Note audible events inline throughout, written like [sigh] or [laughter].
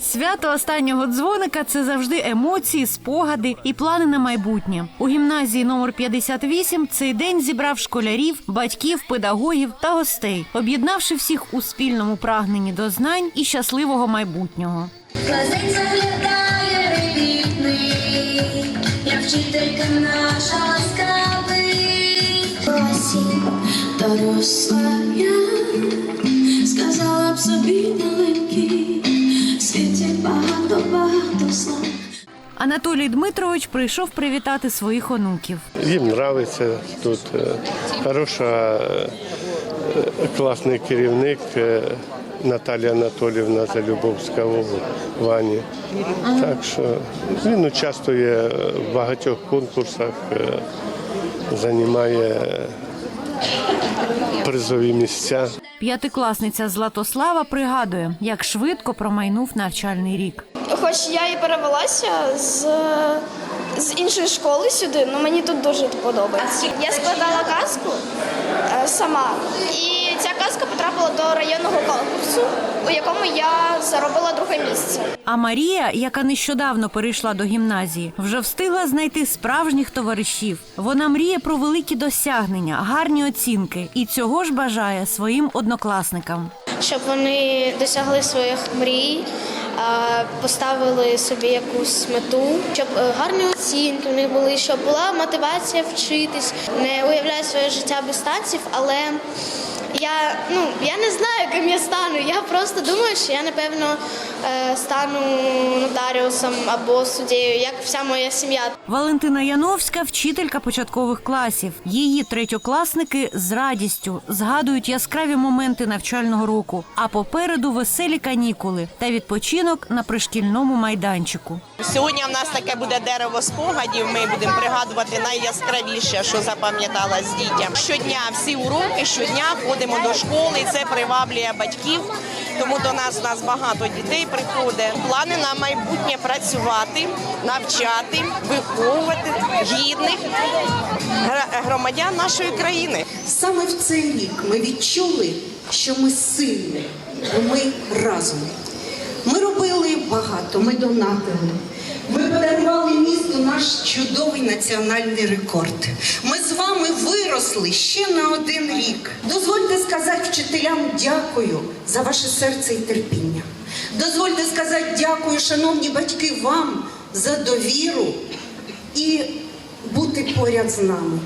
Свято останнього дзвоника це завжди емоції, спогади і плани на майбутнє. У гімназії номер 58 цей день зібрав школярів, батьків, педагогів та гостей, об'єднавши всіх у спільному прагненні до знань і щасливого майбутнього. Заглядає сказала б собі маленький, в світі багато-багато зла. Анатолій Дмитрович прийшов привітати своїх онуків. Їм подобається тут е, хороша, е, класний керівник е, Наталія Анатоліївна Залюбовська в Вані. Так що він участвує в багатьох конкурсах, е, займає [laughs] призові місця. П'ятикласниця Златослава пригадує, як швидко промайнув навчальний рік. Хоч я і перевелася з, з іншої школи сюди, але мені тут дуже подобається. Я складала казку е, сама, і ця казка потрапила до районного конкурсу, у якому я заробила друге місце. А Марія, яка нещодавно перейшла до гімназії, вже встигла знайти справжніх товаришів. Вона мріє про великі досягнення, гарні оцінки і цього ж бажає своїм однокласникам. Щоб вони досягли своїх мрій, поставили собі якусь мету, щоб е, гарні оцінки в них були, щоб була мотивація вчитись. Не уявляю своє життя без танців, але я ну я не знаю, ким я стану. Я просто думаю, що я напевно стану нотаріусом або суддєю, як вся моя сім'я. Валентина Яновська вчителька початкових класів. Її третьокласники з радістю згадують яскраві моменти навчального року, а попереду веселі канікули та відпочинок на пришкільному майданчику. Сьогодні в нас таке буде дерево спогадів. Ми будемо пригадувати найяскравіше, що запам'яталось дітям. Щодня всі уроки, щодня ходимо до школи. і Це приваблює батьків. Тому до нас у нас багато дітей приходить. Плани на майбутнє працювати, навчати, виховувати гідних громадян нашої країни. Саме в цей рік ми відчули, що ми сильні, ми разом. Ми робили багато, ми донатили. Ми подарували місту наш чудовий національний рекорд. Ми з вами виросли ще на один рік. Дозвольте сказати вчителям дякую за ваше серце і терпіння. Дозвольте сказати дякую, шановні батьки, вам за довіру і бути поряд з нами.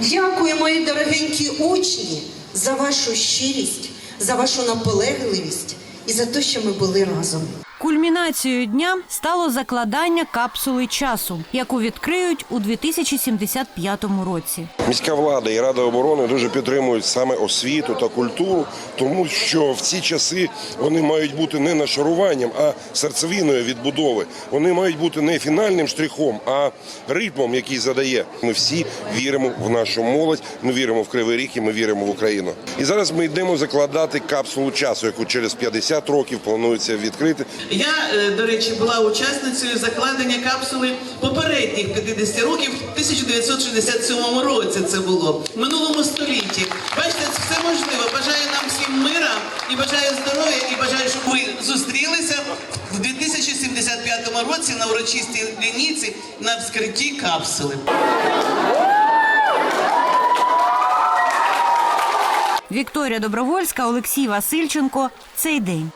Дякую, мої дорогенькі учні, за вашу щирість, за вашу наполегливість і за те, що ми були разом. Кульмінацією дня стало закладання капсули часу, яку відкриють у 2075 році. Міська влада і рада оборони дуже підтримують саме освіту та культуру, тому що в ці часи вони мають бути не нашаруванням, а серцевиною відбудови. Вони мають бути не фінальним штрихом, а ритмом, який задає. Ми всі віримо в нашу молодь. Ми віримо в Кривий Ріг і ми віримо в Україну. І зараз ми йдемо закладати капсулу часу, яку через 50 років планується відкрити. Я, е, до речі, була учасницею закладення капсули попередніх 50 років в 1967 році. Це було в минулому столітті. Бачите, це все можливо. Бажаю нам всім мира і бажаю здоров'я, і бажаю, щоб ми зустрілися в 2075 році на урочистій лінійці на вскритті капсули. Вікторія Добровольська, Олексій Васильченко. Цей день.